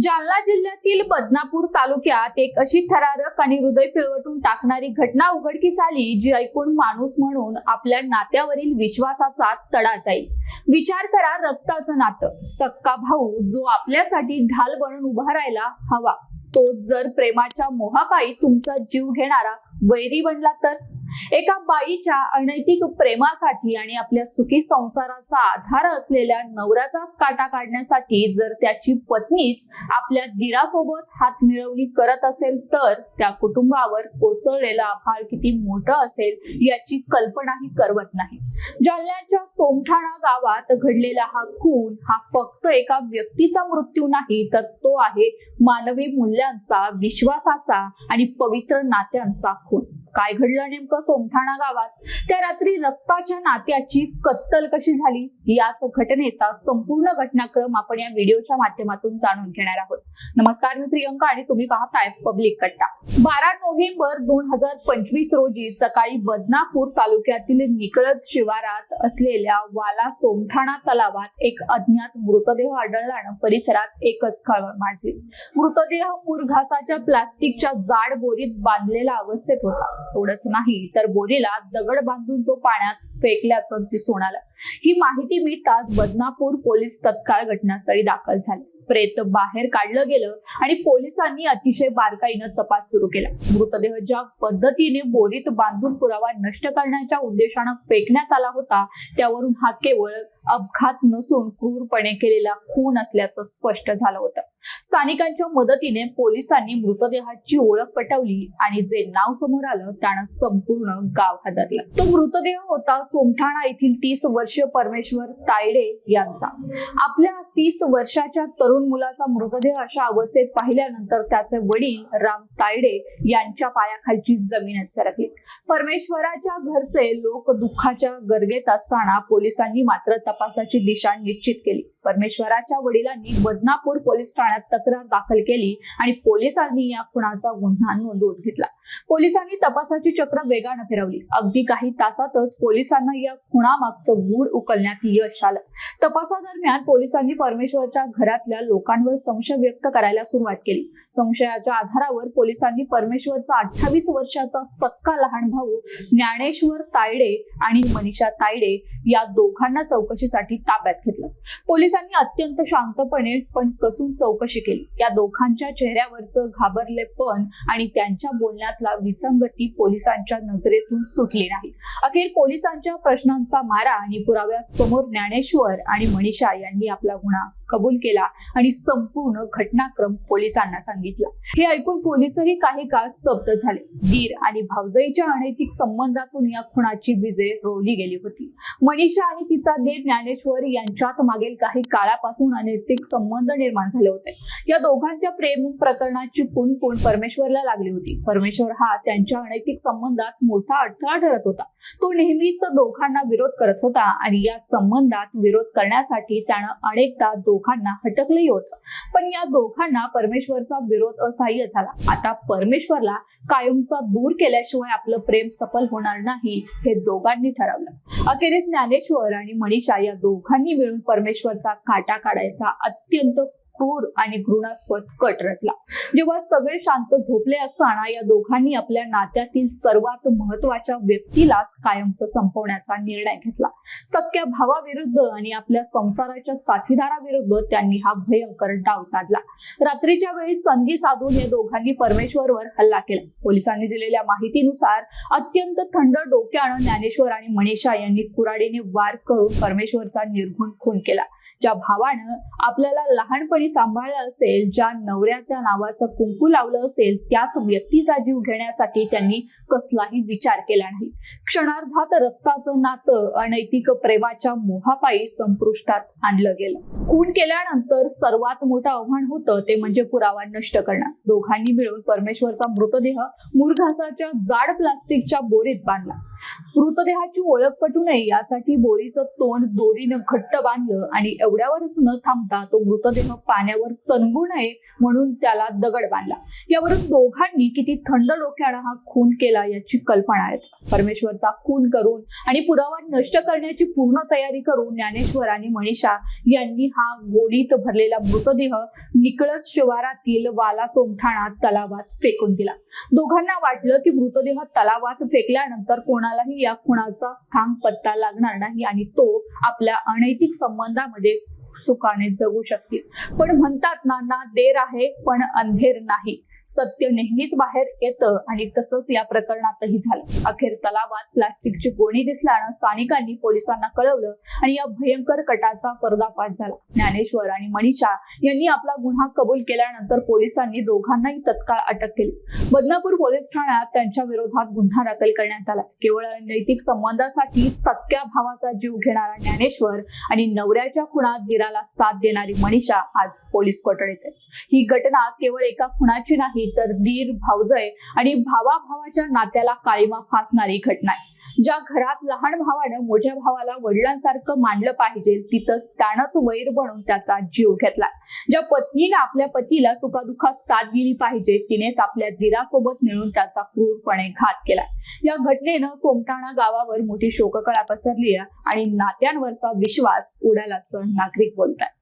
जालना जिल्ह्यातील बदनापूर तालुक्यात एक अशी थरारक आणि हृदय पिळवटून टाकणारी घटना उघडकीस आली जी ऐकून माणूस म्हणून आपल्या नात्यावरील विश्वासाचा तडा जाईल. विचार करा रक्ताचं नातं. सक्का भाऊ जो आपल्यासाठी ढाल बनून उभा राहायला हवा तो जर प्रेमाच्या मोहापायी तुमचा जीव घेणारा वैरी बनला तर? एका बाईच्या अनैतिक प्रेमासाठी आणि आपल्या सुखी संसाराचा आधार असलेल्या नवऱ्याचाच काटा काढण्यासाठी जर त्याची पत्नीच आपल्या दिरासोबत हात मिळवणी करत असेल तर त्या कुटुंबावर कोसळलेला आभाळ किती मोठं असेल याची कल्पनाही करवत नाही. जालन्याच्या सोमठाणा गावात घडलेला हा खून हा फक्त एका व्यक्तीचा मृत्यू नाही तर तो आहे मानवी मूल्यांचा विश्वासाचा आणि पवित्र नात्यांचा खून. काय घडलं नेमकं सोमठाणा गावात? त्या रात्री रक्ताच्या नात्याची कत्तल कशी झाली? याच घटनेचा संपूर्ण घटनाक्रम आपण या व्हिडिओच्या माध्यमातून जाणून घेणार आहोत. नमस्कार मी प्रियंका आणि तुम्ही पाहताय पब्लिक कट्टा. बारा नोव्हेंबर दोन हजार पंचवीस रोजी सकाळी बदनापूर तालुक्यातील निकळज शिवारात असलेल्या वाला सोमठाणा तलावात एक अज्ञात मृतदेह आढळल्यानं परिसरात एकच खळबळ माजली. मृतदेह मुरघासाच्या प्लास्टिकच्या जाड बोरीत बांधलेला अवस्थेत होता. एवढंच नाही तर बोरीला दगड बांधून तो पाण्यात फेकल्याचं दिसून आलं. ही माहिती मिळताच बदनापूर पोलीस तत्काळ घटनास्थळी दाखल झाले. प्रेत बाहेर काढलं गेलं आणि पोलिसांनी अतिशय बारकाईनं तपास सुरू केला. मृतदेह ज्या पद्धतीने बोरीत बांधून पुरावा नष्ट करण्याच्या उद्देशानं फेकण्यात आला होता त्यावरून हा केवळ अपघात नसून क्रूरपणे केलेला खून असल्याचं स्पष्ट झालं होतं. स्थानिकांच्या मदतीने पोलिसांनी मृतदेहाची ओळख पटवली आणि जे नाव समोर आलं त्यानं संपूर्ण गाव हादरलं. तो मृतदेह होता सोमठाणा येथील तीस वर्षीय परमेश्वर तायडे यांचा. आपल्या तीस वर्षाच्या तरुण मुलाचा मृतदेह अशा अवस्थेत पाहिल्यानंतर त्याचे वडील राम तायडे यांच्या पायाखालची जमीनच सरकली. परमेश्वराच्या घरचे लोक दुःखाच्या गर्गेत असताना पोलिसांनी मात्र तपासाची दिशा निश्चित केली. परमेश्वराच्या वडिलांनी बदनापूर पोलीस ठाण्यात तक्रार दाखल केली आणि पोलिसांनी या खुणाचा गुन्हा नोंदवून घेतला. पोलिसांनी तपासाची चक्र वेगानं फिरवली. अगदी काही तासातच पोलिसांना या खुणामागचं गूढ उकलण्यात यश आलं. तपासादरम्यान पोलिसांनी परमेश्वरच्या घरातल्या लोकांवर संशय व्यक्त करायला सुरुवात केली. संशयाच्या आधारावर पोलिसांनी परमेश्वरचा अठ्ठावीस वर्षाचा सक्का लहान भाऊ ज्ञानेश्वर तायडे आणि मनीषा तायडे या दोघांना चौकशी चौकशीसाठी ताब्यात घेतलं. पोलिसांनी अत्यंत शांतपणे पण कसून चौकशी केली. या दोघांच्या चेहऱ्यावरचं घाबरलेपण आणि त्यांच्या बोलण्यातला विसंगती पोलिसांच्या नजरेतून सुटली नाही. अखेर पोलिसांच्या प्रश्नांचा मारा आणि पुराव्यासमोर ज्ञानेश्वर आणि मनीषा यांनी आपला गुन्हा कबूल केला आणि संपूर्ण घटनाक्रम पोलिसांना सांगितला. हे ऐकून पोलिसही काही काळ स्तब्ध झाले. दीर आणि भावजईच्या अनैतिक संबंधातून या खुनाची विजे रोवली गेली होती. मनीषा आणि तिचा दीर ज्ञानेश्वर यांच्यात मागील काही काळापासून अनैतिक संबंध निर्माण झाले होते. या दोघांच्या प्रेम प्रकरणाची कुणकुण परमेश्वरला लागली होती. परमेश्वर हा त्यांच्या अनैतिक संबंधात मोठा अडथळा ठरत होता. तो नेहमीच दोघांना विरोध करत होता आणि या संबंधात विरोध करण्यासाठी त्यानं अनेकदा दोघांना हटकलंही होतं. पण या दोघांना परमेश्वरचा विरोध असह्य झाला. आता परमेश्वरला कायमचा दूर केल्याशिवाय आपलं प्रेम सफल होणार नाही हे दोघांनी ठरवलं. अखेरीस ज्ञानेश्वर आणि मनीषा या दोघांनी मिळून परमेश्वरचा काटा काढायचा अत्यंत क्रूर आणि घृणास्पद कट रचला. जेव्हा सगळे शांत झोपले असताना या दोघांनी आपल्या नात्यातील सर्वात महत्त्वाच्या व्यक्तीलाच कायमचं संपवण्याचा निर्णय घेतला. सख्या भावाविरुद्ध आणि आपल्या संसाराच्या साथीदाराविरुद्ध त्यांनी हा भयंकर डाव साधला. रात्रीच्या वेळी संधी साधून या दोघांनी परमेश्वरवर हल्ला केला. पोलिसांनी दिलेल्या माहितीनुसार अत्यंत थंड डोक्यानं ज्ञानेश्वर आणि मनीषा यांनी कुराडीने वार करून परमेश्वरचा निर्घुण खून केला. ज्या भावानं आपल्याला लहानपणी सांभाळलं असेल ज्या नवऱ्याच्या नावाचं कुंकू लावलं असेल त्याच व्यक्तीचा जीव घेण्यासाठी त्यांनी कसलाही विचार केला नाही. क्षणार्धात रक्ताचं नातं अनैतिक प्रेमाच्या मोहापायी संपुष्टात आणलं गेलं. खून केल्यानंतर सर्वात मोठं आव्हान होतं ते म्हणजे पुरावा नष्ट करणं. दोघांनी मिळून परमेश्वरचा मृतदेह मुरघासाच्या जाड प्लास्टिकच्या बोरीत बांधला. मृतदेहाची ओळख पटू नये यासाठी बोरीचं तोंड दोरीनं घट्ट बांधलं आणि एवढ्यावरच न थांबता तो मृतदेह पाण्यावर तनगू नये म्हणून त्याला दगड बांधला. यावरून दोघांनी किती थंड डोक्यानं हा खून केला याची कल्पना आहे. परमेश्वरचा खून करून आणि पुरावा नष्ट करण्याची पूर्ण तयारी करून ज्ञानेश्वर आणि मनीषा यांनी हा गोडीत भरलेला मृतदेह निकळस शिवारातील वाला सोमठाणा तलावात फेकून दिला. दोघांना वाटलं की मृतदेह तलावात फेकल्यानंतर कोणालाही या खुणाचा थांब पत्ता लागणार नाही आणि तो आपल्या अनैतिक संबंधामध्ये सुखाने जगू शकतील. पण म्हणतात ना ना देर आहे पण अंधेर नाही. सत्य नेहमीच बाहेर येतं आणि तसंच या प्रकरणातही झालं. अखेर तलावात प्लास्टिकची गोणी दिसल्यानं स्थानिकांनी पोलिसांना कळवलं आणि या भयंकर कटाचा पर्दाफाश झाला. ज्ञानेश्वर आणि मनीषा यांनी आपला गुन्हा कबूल केल्यानंतर पोलिसांनी दोघांनाही तत्काळ अटक केली. बदनापूर पोलीस ठाण्यात त्यांच्या विरोधात गुन्हा दाखल करण्यात आला. केवळ नैतिक संबंधासाठी सख्या भावाचा जीव घेणारा ज्ञानेश्वर आणि नवऱ्याच्या खुणात मुलाला साथ देणारी मनीषा आज पोलीस कोठडीत आहे. ही घटना केवळ एका खुणाची नाही तर दीर भावजय आणि भावा भावाच्या नात्याला काळीमा फासणारी घटना आहे. ज्या घरात लहान भावानं मोठ्या भावाला वडिलांसारखं मानलं पाहिजे तिथंच त्यानंच वैर बनून त्याचा जीव घेतला ज्या पत्नीने आपल्या पतीला सुखादुखात साथ दिली पाहिजे तिनेच आपल्या दिरासोबत मिळून त्याचा क्रूरपणे घात केला या घटनेनं सोमटाणा गावावर मोठी शोककळा पसरली आहे आणि नात्यांवरचा विश्वास उडाल्याचं नागरिक बोलतात